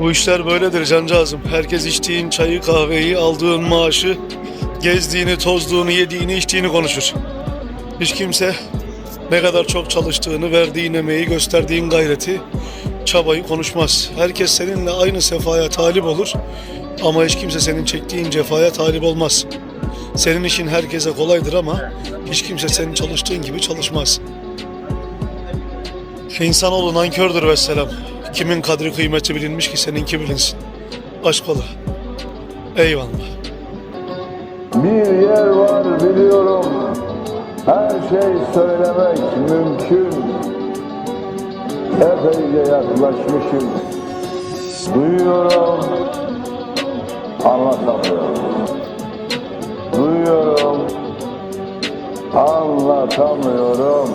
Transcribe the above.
Bu işler böyledir cancağızım. Herkes içtiğin çayı, kahveyi, aldığın maaşı, gezdiğini, tozduğunu, yediğini, içtiğini konuşur. Hiç kimse ne kadar çok çalıştığını, verdiğin emeği, gösterdiğin gayreti, çabayı konuşmaz. Herkes seninle aynı sefaya talip olur ama hiç kimse senin çektiğin cefaya talip olmaz. Senin işin herkese kolaydır ama hiç kimse senin çalıştığın gibi çalışmaz. İnsanoğlu nankördür vesselam. Kimin kadri kıymeti bilinmiş ki seninki bilinsin. Aşk ola. Eyvallah. Bir yer var biliyorum. Her şey söylemek mümkün. Epeyce yaklaşmışım. Duyuyorum. Anlatamıyorum. Duyuyorum. Anlatamıyorum